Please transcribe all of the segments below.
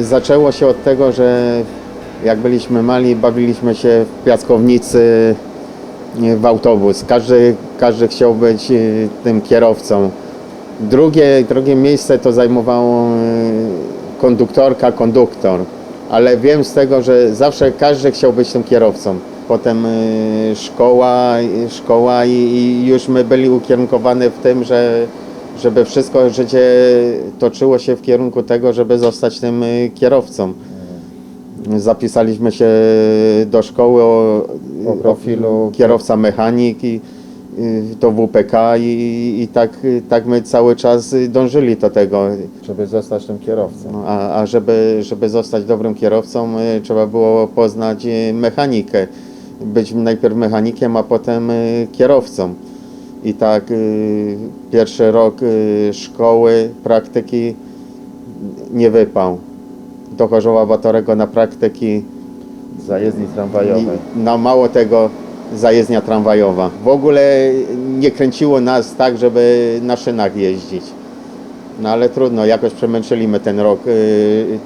Zaczęło się od tego, że jak byliśmy mali, bawiliśmy się w piaskownicy e, w autobus. Każdy, każdy chciał być e, tym kierowcą. Drugie, drugie miejsce to zajmowało konduktorka, konduktor. Ale wiem z tego, że zawsze każdy chciał być tym kierowcą. Potem szkoła, szkoła i, i już my byli ukierunkowani w tym, że żeby wszystko życie toczyło się w kierunku tego, żeby zostać tym y, kierowcą. Zapisaliśmy się do szkoły o, O profilu- kierowca mechanik i y, do WPK i, i tak, tak my cały czas dążyli do tego. żeby zostać tym kierowcą. No, A, a żeby, żeby zostać dobrym kierowcą, y, trzeba było poznać y, mechanikę. Być najpierw mechanikiem, a potem y, kierowcą. I tak y, pierwszy rok y, szkoły, praktyki nie wypał. Do Chorzowa Batorego na praktyki Zajezdni tramwajowej. na mało tego zajezdnia tramwajowa. W ogóle nie kręciło nas tak, żeby na szynach jeździć. No ale trudno, jakoś przemęczyliśmy ten rok y, y,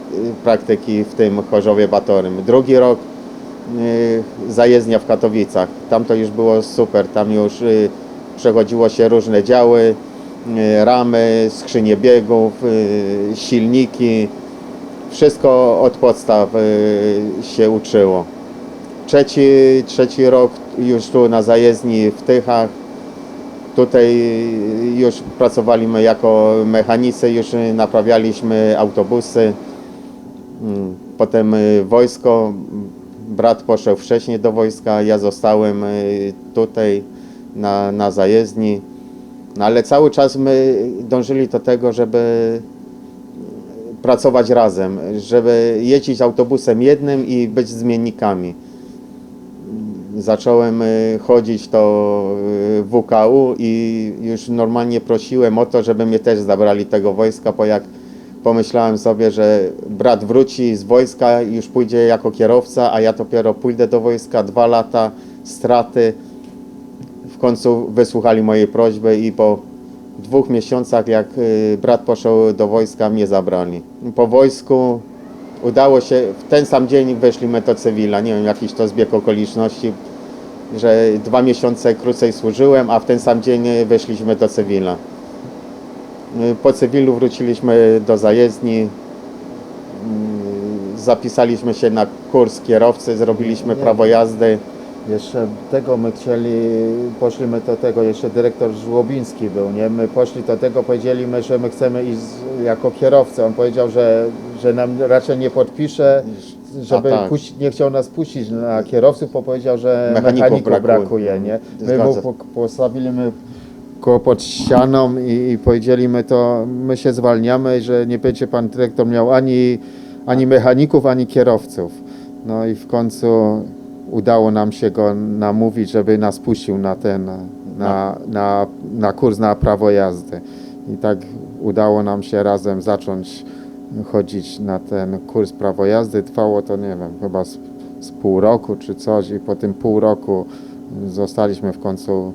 praktyki w tym Chorzowie Batorym. Drugi rok y, zajezdnia w Katowicach. Tam to już było super, tam już y, przechodziło się różne działy, y, ramy, skrzynie biegów, y, silniki. Wszystko od podstaw y, się uczyło. Trzeci, trzeci rok już tu na zajezdni w Tychach. Tutaj już pracowaliśmy jako mechanicy, już naprawialiśmy autobusy. Mm, Potem wojsko. Brat poszedł wcześniej do wojska, ja zostałem tutaj na, na zajezdni. No ale cały czas my dążyli do tego, żeby pracować razem, żeby jeździć autobusem jednym i być zmiennikami. Zacząłem y, chodzić do y, WKU i już normalnie prosiłem o to, żeby mnie też zabrali tego wojska, bo jak pomyślałem sobie, że brat wróci z wojska już pójdzie jako kierowca, a ja dopiero pójdę do wojska, dwa lata straty. W końcu wysłuchali mojej prośby i po dwóch miesiącach, jak y, brat poszedł do wojska, mnie zabrali. Po wojsku udało się, w ten sam dzień weszliśmy do cywila, nie wiem, jakiś to zbieg okoliczności, że dwa miesiące krócej służyłem, a w ten sam dzień weszliśmy do cywila. Y, Po cywilu wróciliśmy do zajezdni, y, zapisaliśmy się na kurs kierowcy, zrobiliśmy prawo jazdy. Jeszcze tego my chcieli, poszliśmy do tego, jeszcze dyrektor Żłobiński był, nie? My poszli do tego, powiedzieliśmy, że my chcemy iść jako kierowca. On powiedział, że, że nam raczej nie podpisze, żeby tak. nie chciał nas puścić na kierowców, bo powiedział, że Mechaników mechaników, brakuje. brakuje, nie? My mu po, postawiliśmy go pod ścianą i, i powiedzieliśmy to, my się zwalniamy, że nie będzie pan dyrektor miał ani, ani mechaników, ani kierowców. No i w końcu udało nam się go namówić, żeby nas puścił na ten, na, na, na kurs na prawo jazdy. I tak udało nam się razem zacząć chodzić na ten kurs prawo jazdy. Trwało to, nie wiem, chyba z, z pół roku czy coś i po tym pół roku zostaliśmy w końcu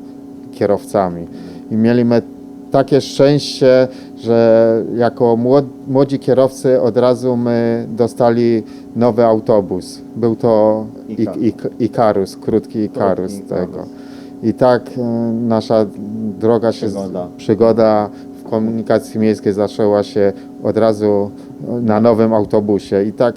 kierowcami. I mieliśmy takie szczęście, że jako młod, młodzi kierowcy od razu my dostali nowy autobus. Był to Ika- Ik- Ik- Ikarus, krótki Ikarus tego. I tak e, nasza droga się, Przygoda. przygoda w komunikacji miejskiej zaczęła się od razu na nowym autobusie. I tak,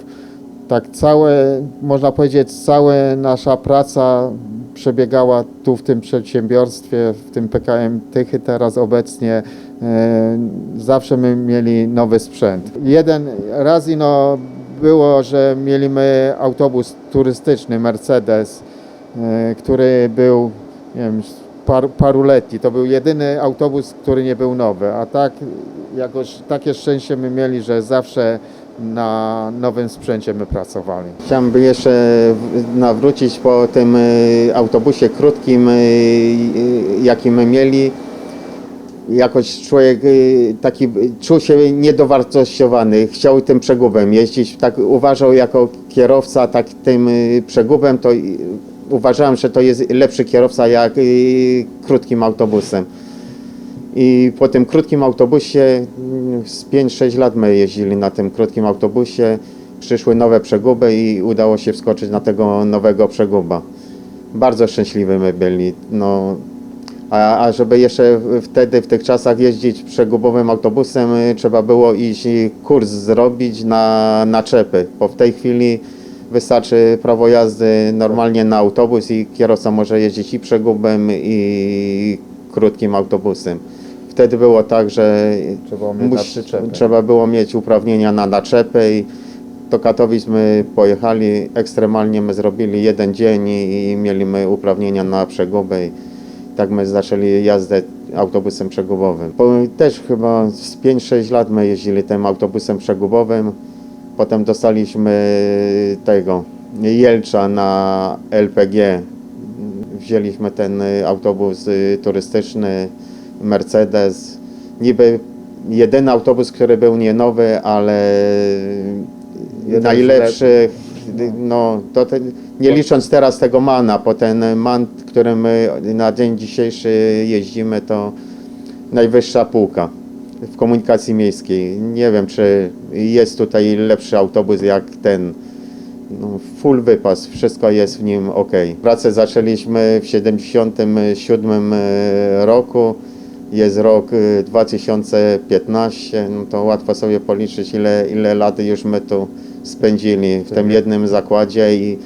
tak całe, można powiedzieć, cała nasza praca przebiegała tu w tym przedsiębiorstwie, w tym PKM Tychy teraz obecnie. E, zawsze my mieli nowy sprzęt. Jeden raz ino było, że mieliśmy autobus turystyczny Mercedes, e, który był nie wiem, par, paruletni. To był jedyny autobus, który nie był nowy. A tak jakoś takie szczęście my mieli, że zawsze na nowym sprzęcie my pracowali. Chciałbym jeszcze nawrócić po tym y, autobusie krótkim, y, y, jaki my mieli. Jakoś człowiek taki czuł się niedowartościowany, chciał tym przegubem jeździć. Tak uważał jako kierowca tak tym przegubem, to uważałem, że to jest lepszy kierowca jak krótkim autobusem. I po tym krótkim autobusie mm, z 5-6 lat my jeździli na tym krótkim autobusie przyszły nowe przeguby i udało się wskoczyć na tego nowego przeguba. Bardzo szczęśliwi my byli. No, a, a żeby jeszcze wtedy, w tych czasach jeździć przegubowym autobusem, y, trzeba było iść kurs zrobić na naczepy, bo w tej chwili wystarczy prawo jazdy normalnie na autobus i kierowca może jeździć i przegubem i krótkim autobusem. Wtedy było tak, że Trzeba było mieć na przyczepę. trzeba było mieć uprawnienia na naczepę i do Katowic my pojechali, ekstremalnie my zrobili jeden dzień i, i mieliśmy uprawnienia na przegubę i tak my zaczęli jazdę autobusem przegubowym. Po, też chyba z 5-6 lat my jeździli tym autobusem przegubowym, potem dostaliśmy tego Jelcza na LPG. Wzięliśmy ten autobus y, turystyczny Mercedes. Niby jedyny autobus, który był nie nowy, ale Jeden najlepszy. No, to ten, nie licząc teraz tego MANA, bo ten MAN, którym my na dzień dzisiejszy jeździmy, to najwyższa półka w komunikacji miejskiej. Nie wiem, czy jest tutaj lepszy autobus jak ten. No, full wypas, wszystko jest w nim ok. Pracę zaczęliśmy w 77 e, roku. Jest rok e, 2015, no to łatwo sobie policzyć, ile, ile lat już my tu spędzili w tym jednym zakładzie i,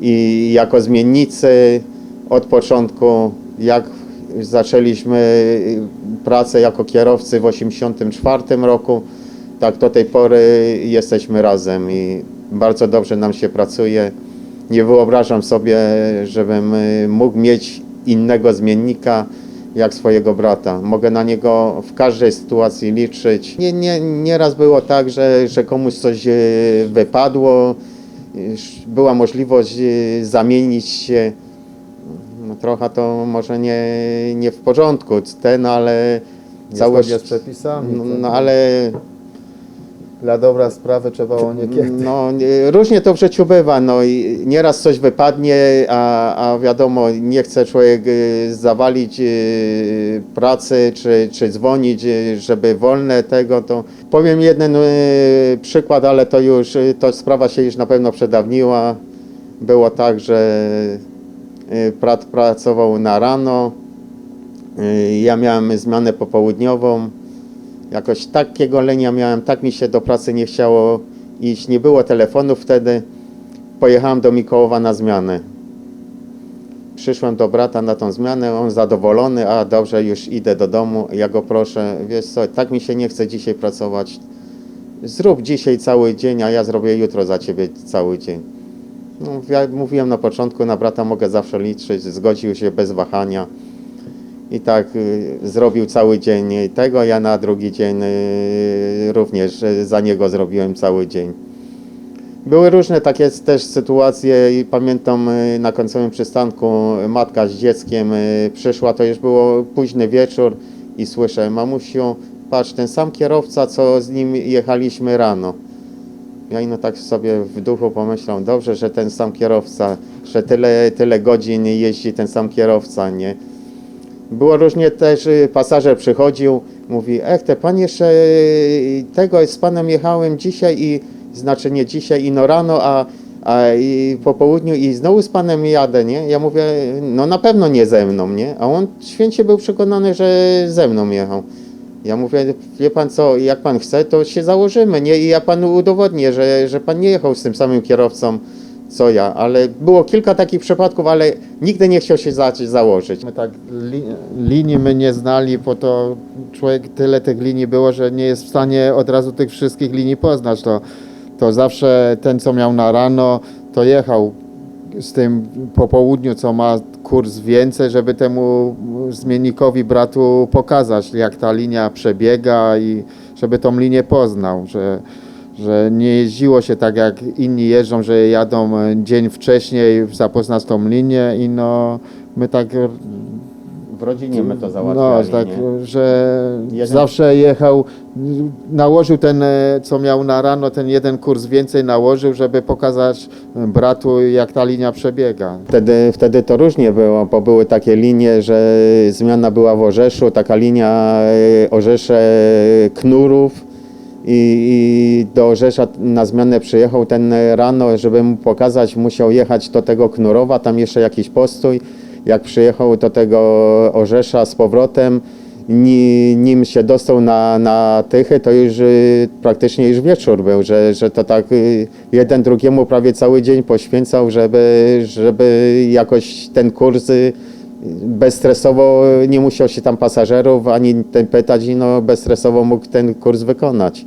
i jako zmiennicy od początku, jak zaczęliśmy pracę jako kierowcy w 1984 roku, tak do tej pory jesteśmy razem i bardzo dobrze nam się pracuje. Nie wyobrażam sobie, żebym y, mógł mieć innego zmiennika jak swojego brata. Mogę na niego w każdej sytuacji liczyć. Nie, nie, nieraz było tak, że, że komuś coś y, wypadło, była możliwość y, zamienić się. No, trochę to może nie, nie w porządku ten, ale całość. z przepisami. No, no ale Dla dobra sprawy trzeba było niekiedy. no, nie- różnie to w życiu bywa. No, i nieraz coś wypadnie, a, a wiadomo, nie chce człowiek y, zawalić y, pracy czy, czy dzwonić, y, żeby wolne tego. To powiem jeden y, przykład, ale to już y, to sprawa się już na pewno przedawniła. Było tak, że y, brat pracował na rano. y, Ja miałem zmianę popołudniową. Jakoś takiego lenia miałem, tak mi się do pracy nie chciało iść. Nie było telefonów wtedy. Pojechałem do Mikołowa na zmianę. Przyszłem do brata na tą zmianę, on zadowolony, a dobrze, już idę do domu. Ja go proszę, wiesz co, tak mi się nie chce dzisiaj pracować. Zrób dzisiaj cały dzień, a ja zrobię jutro za ciebie cały dzień. No, ja mówiłem na początku, na brata mogę zawsze liczyć, zgodził się bez wahania. I tak y, zrobił cały dzień tego, ja na drugi dzień y, również y, za niego zrobiłem cały dzień. Były różne takie też sytuacje i pamiętam na końcowym przystanku matka z dzieckiem przyszła, to już było późny wieczór i słyszę, mamusiu, patrz, ten sam kierowca, co z nim jechaliśmy rano. Ja ino tak sobie w duchu pomyślał, dobrze, że ten sam kierowca, że tyle, tyle godzin jeździ ten sam kierowca, nie? Było różnie też, y, pasażer przychodził, mówi, ech, te pan jeszcze y, tego z panem jechałem dzisiaj i, znaczy nie dzisiaj, ino rano, a, a i po południu i znowu z panem jadę, nie? Ja mówię, no na pewno nie ze mną, nie? A on święcie był przekonany, że ze mną jechał. Ja mówię, wie pan co, jak pan chce, to się założymy, nie? I ja panu udowodnię, że, że pan nie jechał z tym samym kierowcą, co ja. Ale było kilka takich przypadków, ale nigdy nie chciał się za, założyć. My tak li, linii my nie znali, bo to człowiek tyle tych linii było, że nie jest w stanie od razu tych wszystkich linii poznać. To, to zawsze ten, co miał na rano, to jechał z tym po południu, co ma kurs więcej, żeby temu zmiennikowi bratu pokazać, jak ta linia przebiega i żeby tą linię poznał, że, że nie jeździło się tak jak inni jeżdżą, że jadą e, dzień wcześniej zapoznać tą linię i no my tak W rodzinie my to no, załatwiali, tak, nie? że Jeden- zawsze jechał, nałożył ten, e, co miał na rano, ten jeden kurs więcej nałożył, żeby pokazać e, bratu, jak ta linia przebiega. Wtedy, wtedy to różnie było, bo były takie linie, że zmiana była w Orzeszu, taka linia e, Orzesze-Knurów, i, i do Orzesza na zmianę przyjechał ten rano, żeby mu pokazać, musiał jechać do tego Knurowa, tam jeszcze jakiś postój. Jak przyjechał do tego Orzesza z powrotem, ni, nim się dostał na, na Tychy, to już y, praktycznie już wieczór był, że, że to tak y, jeden drugiemu prawie cały dzień poświęcał, żeby, żeby jakoś ten kurs y, bezstresowo nie musiał się tam pasażerów ani ten pytać no bezstresowo mógł ten kurs wykonać.